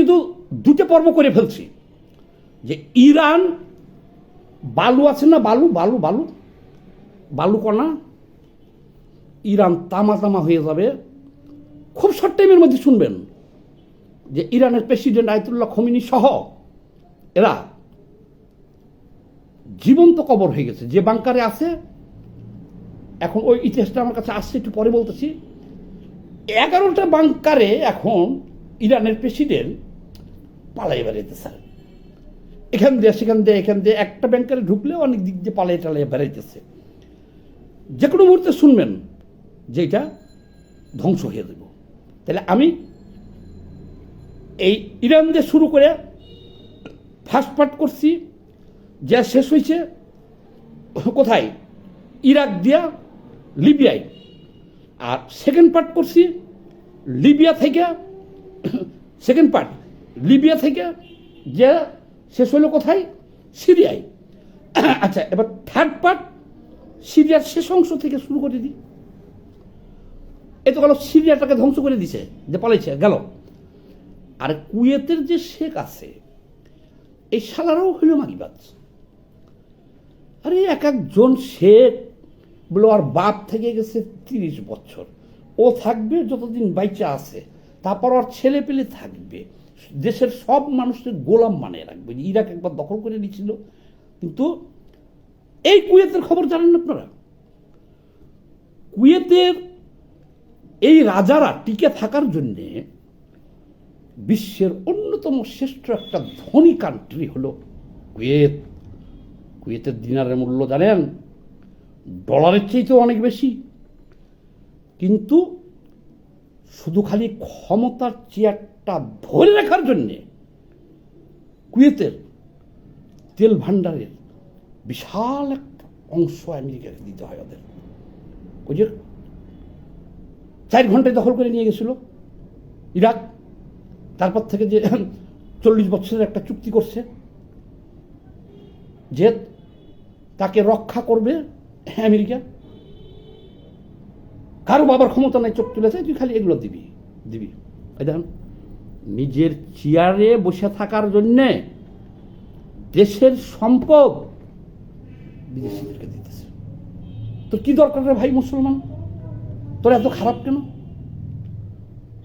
কিন্তু দুটো পর্ব করে ফেলছি। যে ইরান, বালু আছে না বালু? বালু বালু। বালু কণা। ইরান তামা তামা হয়ে যাবে। খুব শর্ট টাইমের মধ্যে শুনবেন যে ইরানের প্রেসিডেন্ট আয়তুল্লাহ খমিনি সহ এরা জীবন্ত কবর হয়ে গেছে। যে বাংকারে আছে, এখন ওই ইতিহাসটা আমার কাছে আসছে, একটু পরে বলতেছি। এগারোটা বাংকারে এখন ইরানের প্রেসিডেন্ট পালাই বেড়াইতেছে এখান দিয়ে, সেখান দিয়ে, এখান দিয়ে একটা ব্যাংকারে ঢুকলে অনেক দিক দিয়ে পালাই টালাই বেড়াইতেছে। যে কোনো মুহূর্তে শুনবেন যে এটা ধ্বংস হয়ে দেব তাহলে আমি এই ইরান দিয়ে শুরু করে ফার্স্ট পার্ট করছি, যা শেষ হয়েছে কোথায়? ইরাক দিয়া লিবিয়ায়। আর সেকেন্ড পার্ট করছি, লিবিয়া থেকে সেকেন্ড পার্ট লিবিয়া থেকে যে শেষ হলো কোথায়? সিরিয়ায়। আচ্ছা এবার থার্ড পার্ট সিরিয়ার শেষ অংশ থেকে শুরু করে দিই। এই তো গেল, সিরিয়াটাকে ধ্বংস করে দিছে, যে পালাইছে, গেল। আর কুয়েতের যে শেখ আছে, এই শালারাও হইল মাগিবাজ আরে, এক একজন শেখ, বলে, আর বাপ থেকে গেছে তিরিশ বছর। ও থাকবে, যতদিন বাইচা আছে, তারপর ওর ছেলে পেলে থাকবে। দেশের সব মানুষের গোলাম মানে রাখবে। ইরাক একবার দখল করে নিয়েছিল। কিন্তু এই কুয়েতের খবর জানেন আপনারা? কুয়েতের এই রাজারা টিকে থাকার জন্যে বিশ্বের অন্যতম শ্রেষ্ঠ একটা ধনী কান্ট্রি হলো কুয়েত। কুয়েতের দিনারের মূল্য জানেন? ডলারের চেয়ে তো অনেক বেশি। কিন্তু শুধু খালি ক্ষমতার চেয়ারটা ধরে রাখার জন্যে কুয়েতের তেল ভাণ্ডারের বিশাল একটা অংশ আমেরিকাকে দিতে হয় ওদের। ওই যে চার ঘন্টায় দখল করে নিয়ে গেছিল ইরাক। তারপর থেকে যে চল্লিশ বছরের একটা চুক্তি করছে যে তাকে রক্ষা করবে আমেরিকা। কারও বাবার ক্ষমতা নাই, চোখ তুলেছে, তুই খালি এগুলো দিবি দিবি। এই নিজের চেয়ারে বসে থাকার জন্যে দেশের সম্পদ বিদেশিদেরকে দিতেছে। তোর কি দরকার রে ভাই মুসলমান? তোর এত খারাপ কেন?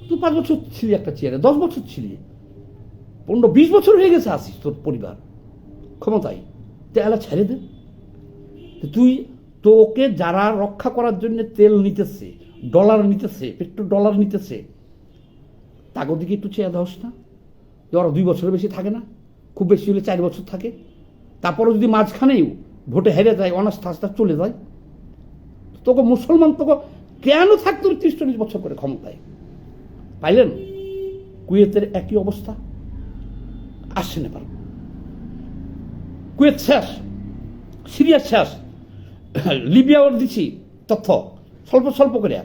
তুই পাঁচ বছর ছিলি একটা চেয়ারে, দশ বছর ছিলি। পনেরো, বিশ বছর হয়ে গেছে আসিস তোর পরিবার। ক্ষমতায়। তো এলা ছেড়ে দে। তুই তোকে যারা রক্ষা করার জন্য তেল নিতেছে ডলার নিতেছে পেট্রো ডলার নিতেছে তাকে দিকে একটু চেয়ে ধস না। ওরা দুই বছরের বেশি থাকে না, খুব বেশি হলে চার বছর থাকে। তারপরে যদি মাঝখানেও ভোটে হেরে যায়, অনাস্থা আস্থা চলে যায়, তোকে মুসলমান তোকে কেন থাকতো ত্রিশ চল্লিশ বছর করে ক্ষমতায়? পাইলেন? কুয়েতের একই অবস্থা। আসছে নেপাল কুয়েত শেষ সিরিয়ার শেষ লিবিয়াও দিছি তথ্য, স্বল্প স্বল্প করে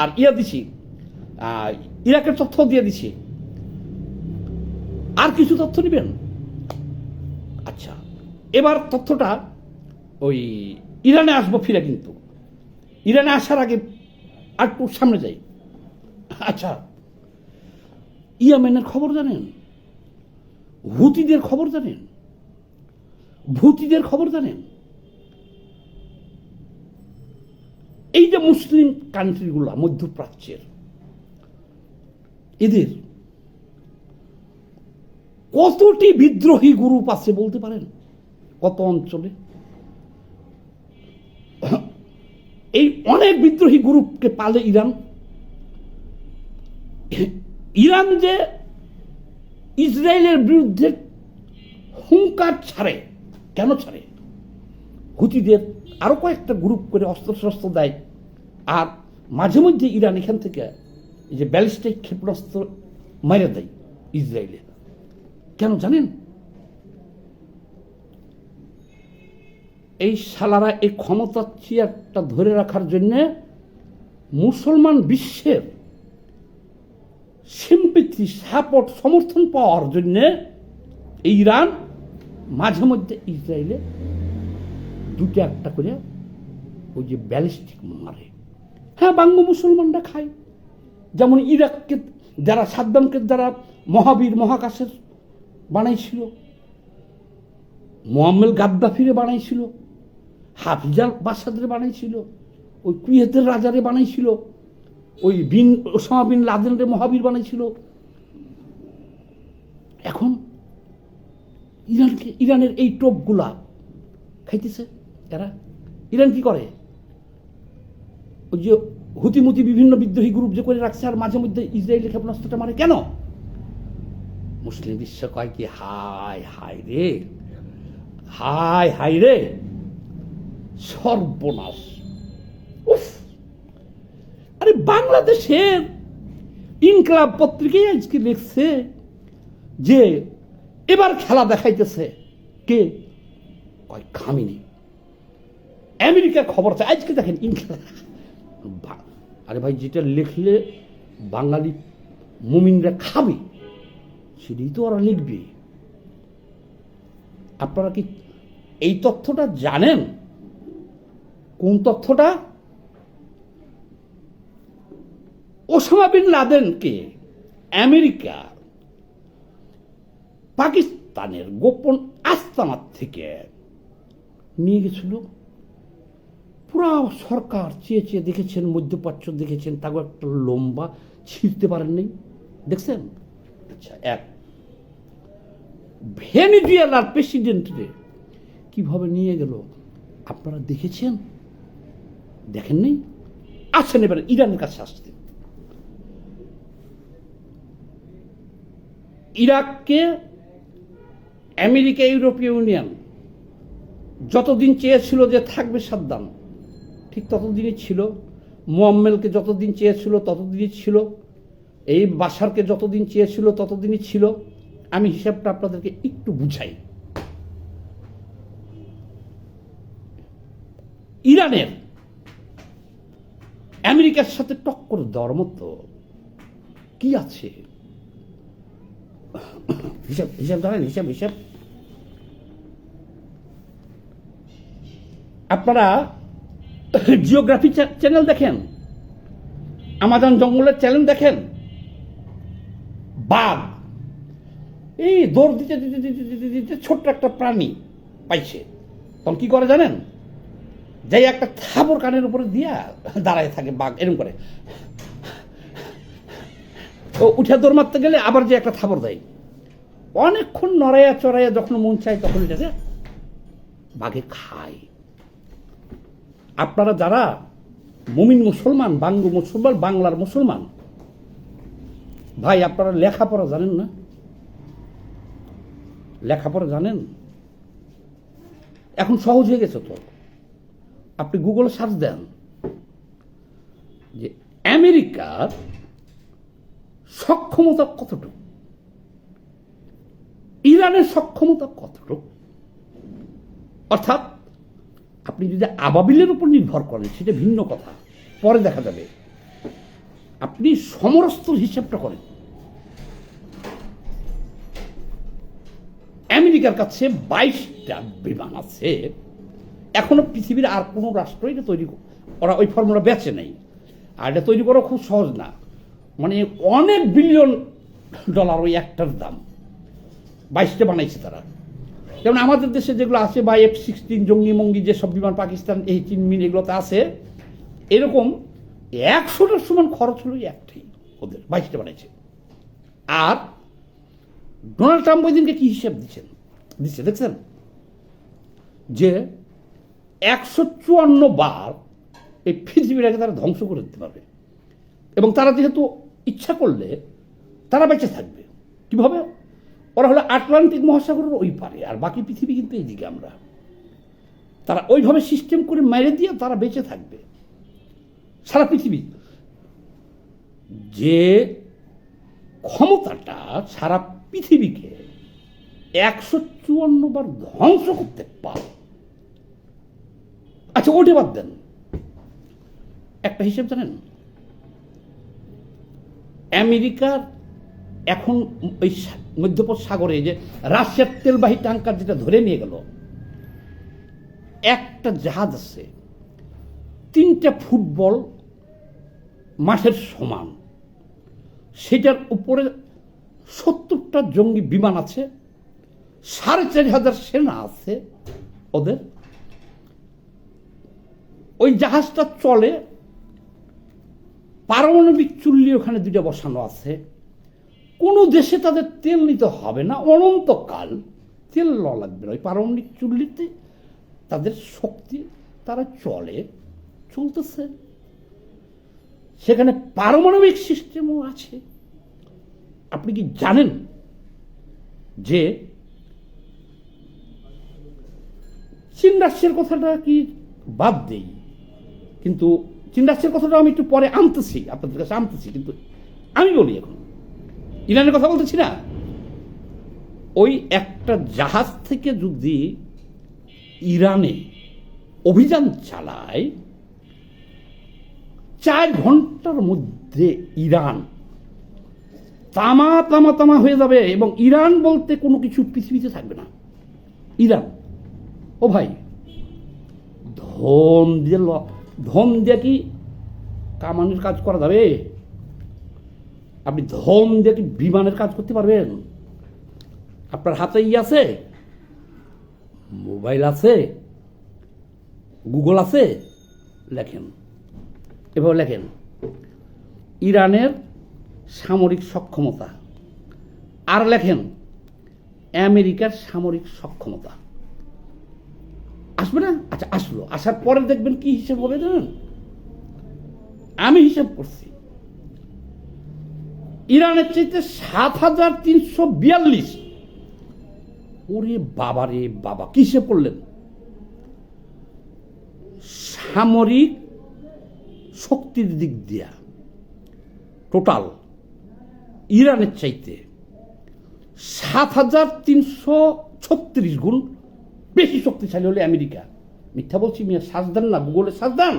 আর ইয়া দিছি ইরাকের তথ্য দিয়ে দিছি। আর কিছু তথ্য নেবেন? আচ্ছা এবার তথ্যটা ওই ইরানে আসব ফিরে কিন্তু। ইরানে আসার আগে আর একটু সামনে যাই। আচ্ছা ইয়ামেনের খবর জানেন? হুতিদের খবর জানেন? ভূতিদের খবর জানেন? এই যে মুসলিম কান্ট্রিগুলো মধ্যপ্রাচ্যের এদের। কতটি বিদ্রোহী গ্রুপ আছে বলতে পারেন? কত অঞ্চলে? এই অনেক বিদ্রোহী গ্রুপকে পালে ইরান। ইরান যে ইসরায়েলের বিরুদ্ধে হুঙ্কার ছাড়ে, কেন ছাড়ে? হুতিদের আরও কয়েকটা গ্রুপ করে অস্ত্র শস্ত্র দেয়, আর মাঝে মধ্যে ইরান এখান থেকে যে ব্যালিস্টিক ক্ষেপণাস্ত্র মেরে দেয় ইসরায়েলে কেন জানেন? এই সালারা এই ক্ষমতার চেয়ারটা ধরে রাখার জন্যে মুসলমান বিশ্বের সিম্পিতি সাপোর্ট সমর্থন পাওয়ার জন্যে ইরান মাঝে মধ্যে ইসরায়েলে দুটো একটা করে ওই যে ব্যালিস্টিক মারে। হ্যাঁ বাঙ্গ মুসলমানরা খায়। যেমন ইরাককে যারা সাদ্দামকে যারা মহাবীর মহাকাশের বানাইছিল মোহাম্মেল গাদ্দাফিরে বানাইছিল হাফিজাল বাসাদের বানাইছিল, ওই কুয়েতের রাজারে বানাইছিল, ওই বিন, ওসামা বিন লাদেনরে মহাবীর বানাইছিল। এখন ইরানকে, ইরানের এই টোপগুলা খাইতেছে এরা। ইরান কি করে? ওই যে হুতিমুতি বিভিন্ন বিদ্রোহী গ্রুপ যে করে রাখছে, আর মাঝে মধ্যে ইসরায়েলি ক্ষেপণাস্ত্রটা মারে, কেন? মুসলিম বিশ্ব কয় কি হাই হাই রে হাই হাই রে, সর্বনাশ। আরে বাংলাদেশের ইনকলাব পত্রিকায় আজকে লিখছে যে এবার খেলা দেখাইতেছে কে? কয়, খামিনি। আমেরিকার খবর আছে, আজকে দেখেন ইনকলাব। আরে ভাই, যেটা লিখলে বাঙালি মুমিনরা খাবে, সেটাই তো ওরা লিখবে। আপনারা কি এই তথ্যটা জানেন? কোন তথ্যটা? ওসামা বিন লাদেনকে আমেরিকা পাকিস্তানের গোপন আস্তানার থেকে নিয়ে গেছিল। পুরা সরকার চেয়ে চেয়ে দেখেছেন, মধ্যপ্রাচ্য দেখেছেন তাকে একটা লম্বা ছিঁড়তে পারেননি দেখছেন? আচ্ছা এক। ভেনিজুয়েলার প্রেসিডেন্টরে কীভাবে নিয়ে গেল? আপনারা দেখেছেন? দেখেন নাই? আসেন এবার ইরানের কাছে আসতে। ইরাককে আমেরিকা, ইউরোপীয় ইউনিয়ন যতদিন চেয়েছিল যে থাকবে সাদ্দাম ঠিক ততদিনই ছিল। মোয়াম্মেলকে যতদিন চেয়েছিল, ততদিনই ছিল। এই বাসারকে যতদিন চেয়েছিল, ততদিনই ছিল। আমি হিসাবটা আপনাদেরকে একটু বুঝাই। ইরানের আমেরিকার সাথে টক্কর দেওয়ার মতো কি আছে? হিসাব হিসাব ধরেন হিসাব হিসাব। আপনারা জিওগ্রাফি চ্যানেল দেখেন। আমাজন জঙ্গলের চ্যানেল দেখেন। বাঘ। এই দৌড় দিতে দিতে দিতে দিতে দিতে ছোট্ট একটা প্রাণী পাইছে। তখন কি করে জানেন? যাই একটা থাবর কানের উপরে দিয়া দাঁড়ায় থাকে বাঘ এরকম করে। ও উঠে দৌড় মারতে গেলে আবার যে একটা থাবর দেয়। অনেকক্ষণ নড়াইয়া চড়াইয়া যখন মন চায় তখন এটাকে বাঘে খায়। আপনারা যারা মুমিন মুসলমান, বাঙ্গু মুসলমান, বাংলার মুসলমান, ভাই, আপনারা লেখাপড়া জানেন না? লেখাপড়া জানেন? এখন সহজ হয়ে গেছে তো। আপনি গুগলে সার্চ দেন যে আমেরিকার সক্ষমতা কতটুকু? ইরানের সক্ষমতা কতটুকু? অর্থাৎ আপনি যদি আবাবিলের উপর নির্ভর করেন, সেটা ভিন্ন কথা। পরে দেখা যাবে। আপনি সমরস্ত্র হিসাবটা করেন। আমেরিকার কাছে বাইশটা বিমান আছে। এখনও পৃথিবীর আর কোনো রাষ্ট্র এটা তৈরি ওরা ওই ফর্মুলা বেচে নেই। আর এটা তৈরি করা খুব সহজ না। মানে অনেক বিলিয়ন ডলার ওই একটার দাম। বাইশটা বানাইছে তারা। যেমন আমাদের দেশে যেগুলো আছে, বা এফ সিক্সটিন জঙ্গি মঙ্গি যেসব বিমান, পাকিস্তান, এই চিনমিন এগুলোতে আছে, এরকম একশোটার সমান খরচ হলো একটাই ওদের, বাইশটা বানাইছে। আর ডোনাল্ড ট্রাম্প ওই দিনকে কি হিসাব দিচ্ছেন? দিচ্ছে, দেখছেন? যে একশো চুয়ান্ন বার এই পৃথিবীটাকে তারা ধ্বংস করে দিতে পারবে। এবং তারা যেহেতু ইচ্ছা করলে তারা বেঁচে থাকবে। কীভাবে? ওরা হলো আটলান্টিক মহাসাগরের ওই পারে, আর বাকি পৃথিবী কিন্তু এইদিকে আমরা। তারা ওইভাবে সিস্টেম করে মেরে দিয়ে তারা বেঁচে থাকবে। সারা পৃথিবী। যে ক্ষমতাটা সারা পৃথিবীকে একশো চুয়ান্ন বার ধ্বংস করতে পারে। আচ্ছা ওটা বাদ দেন। একটা হিসেব জানেন? আমেরিকার এখন ওই মধ্যপ্রদেশ সাগরে যে রাশিয়ার তেলবাহী ট্যাঙ্কার যেটা ধরে নিয়ে গেল, একটা জাহাজ আছে, তিনটা ফুটবল মাঠের সমান। সেটার উপরে সত্তরটা জঙ্গি বিমান আছে, সাড়ে চারি হাজার সেনা আছে ওদের। ওই জাহাজটা চলে, পারমাণবিক চুল্লি ওখানে দুটো বসানো আছে। কোনো দেশে তাদের তেল নিতে হবে না, অনন্তকাল তেল লওয়া লাগবে না। ওই পারমাণবিক চুল্লিতে তাদের শক্তি, তারা চলে, চলতেছে। সেখানে পারমাণবিক সিস্টেমও আছে। আপনি কি জানেন যে চীন রাশিয়ার কথাটা কি বাদ দেই? কিন্তু চীন রাশিয়ার কথাটা আমি একটু পরে আনতেছি, আপনাদের কাছে আনতেছি, কিন্তু আমি বলি এখন। ইরানের কথা বলতেছি না? ওই একটা জাহাজ থেকে যদি ইরানে অভিযান চালায়, চার ঘণ্টার মধ্যে ইরান তামা তামা তামা হয়ে যাবে এবং ইরান বলতে কোনো কিছু পৃথিবীতে থাকবে না। ইরান। ও ভাই, ধন দিয়ে ধন দিয়ে কি কামানের কাজ করা যাবে? আপনি ধন দিয়ে কি বিমানের কাজ করতে পারবেন? আপনার হাতে ই আছে? মোবাইল আছে? গুগল আছে? লেখেন। এভাবে লেখেন। ইরানের সামরিক সক্ষমতা। আর লেখেন, আমেরিকার সামরিক সক্ষমতা। আসবে না? আচ্ছা আসলো। আসার পরে দেখবেন কি হিসেব হবে জানেন? আমি হিসাব করছি। ইরানের চাইতে সাত হাজার তিনশো বিয়াল্লিশ। ওরে বাবা রে বাবা, কিসে পড়লেন? সামরিক শক্তির দিক দিয়া, টোটাল ইরানের চাইতে সাত হাজার তিনশো ছত্রিশ গুণ বেশি শক্তিশালী হলে আমেরিকা। মিথ্যা বলছি মিয়া সাজ দেন না, গুগলে সাজ দেন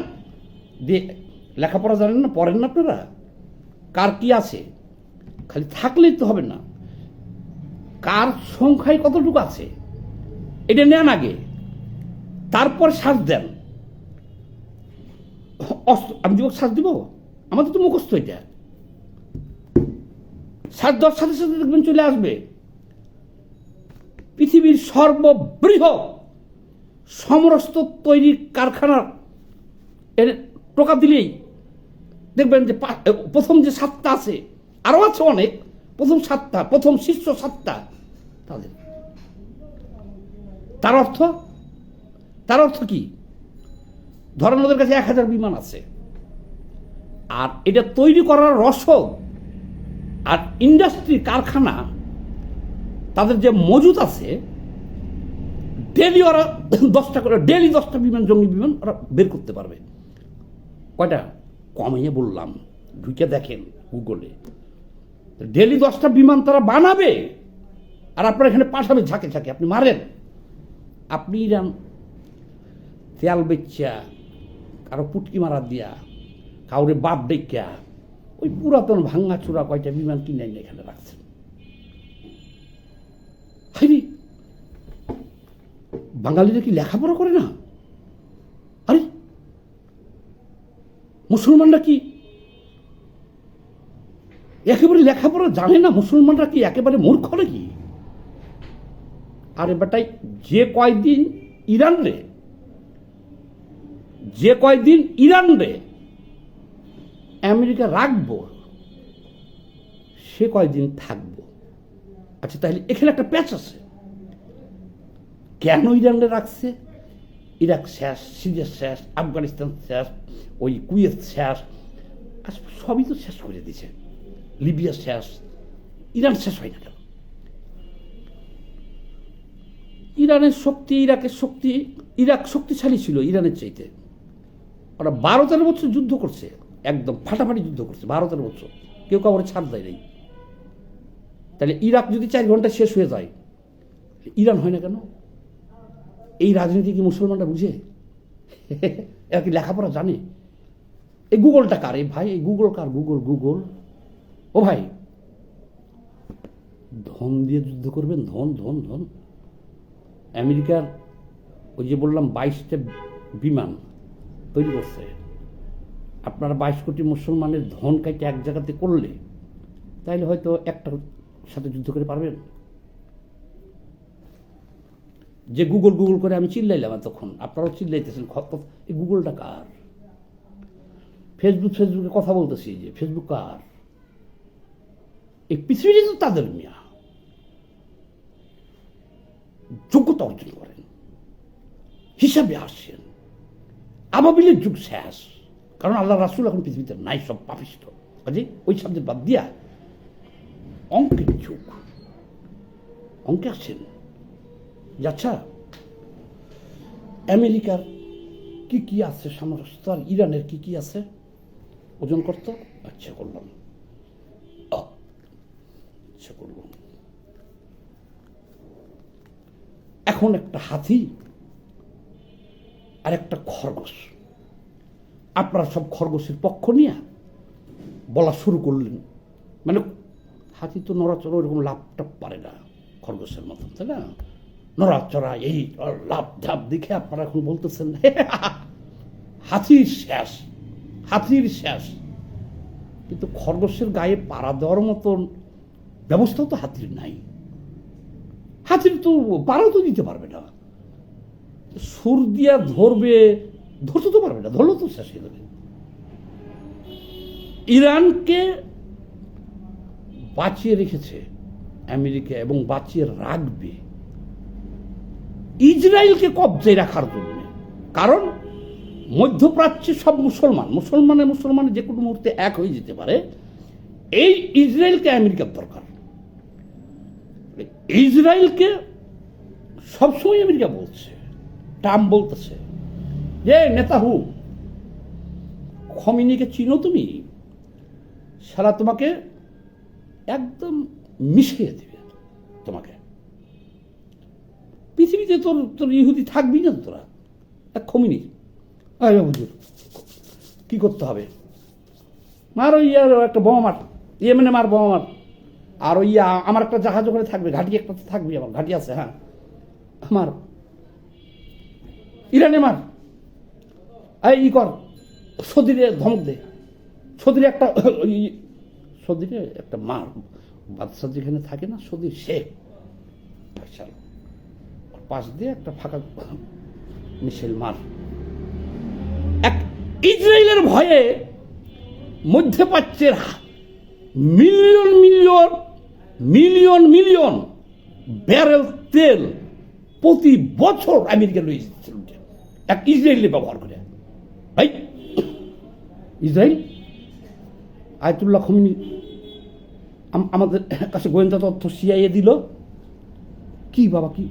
দিয়ে লেখাপড়া জানেন না, পড়েন না আপনারা? কার কি আছে? খালি থাকলেই তো হবে না। কার সংখ্যায় কতটুকু আছে? এটা নেন আগে। তারপর শ্বাস দেন। অস্ত্র আমি দিব শ্বাস দিব? আমাদের তো মুখস্থ এটা। শ্বাস দেওয়ার সাথে সাথে দেখবেন চলে আসবে। পৃথিবীর সর্ববৃহৎ সমরস্ত তৈরি কারখানার এর টোকা দিলেই দেখবেন যে প্রথম যে সাতটা আছে আরও আছে অনেক। প্রথম সাতটা, প্রথম শীর্ষ সাতটা। তাদের। তার অর্থ? তার অর্থ কি? ধরেন ওদের কাছে এক হাজার বিমান আছে। আর এটা তৈরি করার রসদ আর ইন্ডাস্ট্রি কারখানা তাদের যে মজুদ আছে ডেলি ওরা দশটা করে ডেলি দশটা বিমান, জঙ্গি বিমান ওরা বের করতে পারবে। কয়টা? কমিয়ে বললাম। ঢুকে দেখেন গুগলে। ডেলি দশটা বিমান তারা বানাবে। আর আপনার এখানে পাঠাবে ঝাঁকে ঝাঁকে, আপনি মারেন। আপনি ইরান, তেল বেচা কারও পুটকি মারা দিয়া, কাউরে বাপ ডেকা ওই পুরাতন ভাঙ্গা চূড়া কয়টা বিমান কিনে এখানে রাখছেন। হাইরি, বাঙালিরা কি লেখাপড়া করে না? আরে, মুসলমানরা কি একেবারে লেখাপড়া জানে না মুসলমানরা কি একেবারে মূর্খ নাকি? আরে বেটাই, যে কয়দিন ইরান রে, যে কয়দিন ইরান রে, আমেরিকা রাখব, সে কয়দিন থাকব। আচ্ছা তাহলে এখানে একটা প্যাচ আছে। কেন ইরানে রাখছে? ইরাক শেষ, সিরিয়া শেষ, আফগানিস্তান শেষ, ওই কুয়েত শেষ সবই তো শেষ করে দিছে লিবিয়া শেষ ইরান শেষ হয় না কেন? ইরানের শক্তি, ইরাকের শক্তি, ইরাক শক্তিশালী ছিল ইরানের চাইতে। ওরা বারো তেরো বছর যুদ্ধ করছে, একদম ফাটাফাটি যুদ্ধ করছে, বারো তেরো বছর। কেউ কাউরে ছাড় দেয় নাই। তাহলে ইরাক যদি চার ঘণ্টা শেষ হয়ে যায়, ইরান হয় না কেন? এই রাজনীতি কি মুসলমানরা বুঝে? এরা কি লেখাপড়া জানে? এই গুগলটা কার? এই ভাই, এই গুগল কার? Google Google. ও ভাই। ধন দিয়ে যুদ্ধ করবেন? ধন ধন ধন। আমেরিকার ওই যে বললাম বাইশটা বিমান তৈরি করছে। আপনারা বাইশ কোটি মুসলমানের ধন কাইটে এক জায়গাতে করলে তাইলে হয়তো একটার সাথে যুদ্ধ করে পারবেন। যে গুগল গুগল করে আমি চিল্লাইলাম তখন আপনারাও চিল্লাইতেছেন এই গুগলটা কার? ফেসবুক, ফেসবুকে কথা বলতেছি যে, ফেসবুক কার? এই পৃথিবীটা তো তাদের মিয়া, যোগ্যতা অর্জন করেন, হিসাবে আসছেন আবাবিলের যুগ শেষ, কারণ আল্লাহ রাসুল এখন পৃথিবীতে নাই, সব পাপিষ্ট। কাজে ওই সাবজেক্ট বাদ দিয়া অঙ্কের যুগ। অঙ্কে আসছেন আচ্ছা আমেরিকার কি কি আছে সামরাস্ত্র আর ইরানের কি কি আছে? ওজন করতো আচ্ছা করলাম। আচ্ছা করলাম এখন একটা হাতি আর একটা খরগোশ। আপনারা সব খরগোশের পক্ষ নিয়ে বলা শুরু করলেন। মানে হাতি তো নড়াচড়া ওরকম লাভ টাপ পারে না খরগোশের মতন তাই না? নড়াচড়া, এই লাভ ধাপ দেখে আপনারা এখন বলতেছেন হাতির শেষ হাতির শেষ কিন্তু খরগোশের গায়ে পাড়া দেওয়ার মতন ব্যবস্থাও তো হাতির নাই। হাতির তো পাড়াও তো দিতে পারবে না। সুর দিয়া ধরবে, ধরতে তো পারবে না, ধরলেও তো শেষ হয়ে যাবে। ইরানকে বাঁচিয়ে রেখেছে আমেরিকা এবং বাঁচিয়ে রাখবে ইসরায়েলকে কবজায় রাখার জন্য। কারণ মধ্যপ্রাচ্যে সব মুসলমান, মুসলমানে মুসলমানে যে কোনো মুহূর্তে এক হয়ে যেতে পারে। এই ইসরায়েলকে আমেরিকার দরকার। ইসরায়েলকে সবসময় আমেরিকা বলছে, ট্রাম্প বলতেছে যে, নেতাহু, খমিনিকে চিনো তুমি, সারা তোমাকে একদম মিশিয়ে দেবে তোমাকে। পৃথিবীতে তোর তোর ইহুদি থাকবি না তোরা? এক খমিনি। আরে হুজুর কি করতে হবে? মার ওই আর একটা বোমা মার ইয়ে মানে মার বোমা মার। আর ওই আমার একটা জাহাজ ওখানে থাকবে, ঘাঁটি একটা তো থাকবে আমার ঘাঁটি আছে হ্যাঁ। আমার, ইরানে মার। এই, ই কর, সদিরে ধমক দে। সদিরে একটা, ওই, সদিরে একটা মার। বাদশা যেখানে থাকে না, সদির সে। পাশ দিয়ে একটা ফাঁকা মিশেল মার। এক ইসরায়েলের ভয়ে মধ্যপ্রাচ্যের million million million million barrel তেল প্রতি বছর আমেরিকা লয়ে এক ইসরায়েলি ব্যবহার করে। ভাই, ইসরায়েল, আয়তুল্লাহ খমিনি আমাদের কাছে গোয়েন্দা তথ্য সিআইএ দিল। কি বাবা, কি?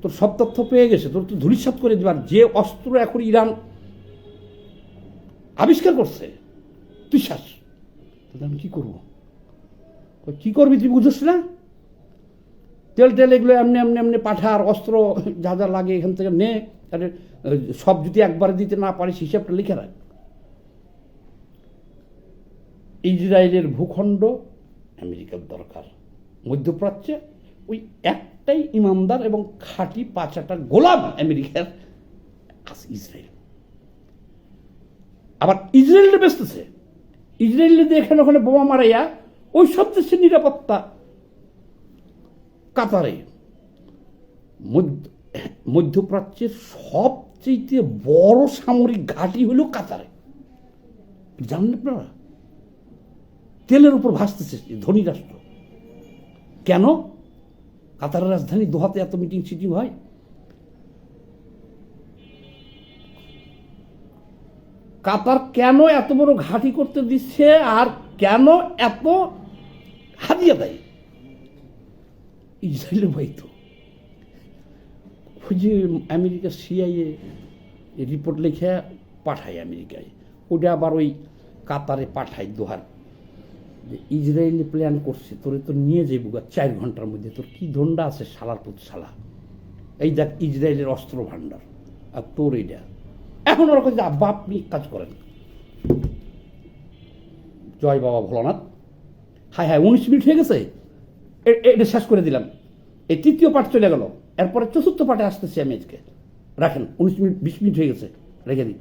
তোর সব তথ্য পেয়ে গেছে, তোর তো ধূলিসাৎ করে দিবার যে অস্ত্র এখন ইরান আবিষ্কার করছে, তুই শ্বাস তাহলে আমি কি করব? কি করবি তুই, বুঝিস না? তেল টেল এগুলো এমনি এমনি এমনি পাঠার অস্ত্র যা যা লাগে এখান থেকে নে আরে সব যদি একবারে দিতে না পারিস, হিসাবটা লিখে রাখ। ইসরায়েলের ভূখণ্ড আমেরিকার দরকার। মধ্যপ্রাচ্যে ওই একটাই ইমানদার এবং খাঁটি পাঁচাটা গোলাম আমেরিকার ইসরায়েল। আবার ইসরায়েলটা বেসতেছে ইসরায়েলে দিয়ে এখানে, ওখানে বোমা মারাইয়া ওই সব দেশের নিরাপত্তা কাতারে। মধ্য- মধ্যপ্রাচ্যের সবচেয়ে বড় সামরিক ঘাঁটি হলো কাতারে। জানেন আপনারা? তেলের উপর ভাসতেছে ধনী রাষ্ট্র। কেন? কাতারের রাজধানী দোহাতে এত মিটিং সিটিং হয়। কাতার কেন এত বড় ঘাঁটি করতে দিচ্ছে আর কেন এত হাদিয়া দেয় ইসরায়েলের ভাই তো। ওই যে আমেরিকা সিআইএ রিপোর্ট লিখে পাঠায় আমেরিকায়। ওটা আবার ওই কাতারে পাঠায় দোহার। যে ইসরায়েলি প্ল্যান করছে, তোরে তো নিয়ে যাইব গা চার ঘণ্টার মধ্যে। তোর কি ধন্ডা আছে শালার পুত শালা? এই দেখ ইসরায়েলের অস্ত্র ভাণ্ডার আর তোর এইটা। এখন ওরা যে আব্বা, আপনি কাজ করেন। জয় বাবা ভোলানাথ। হায় হায়, উনিশ মিনিট হয়ে গেছে। এটা শেষ করে দিলাম। এই তৃতীয় পাঠ চলে গেল। এরপরে চতুর্থ পাঠে আসতেছি আমি আজকে। রাখেন, উনিশ মিনিট, বিশ মিনিট হয়ে গেছে। রেখে দিই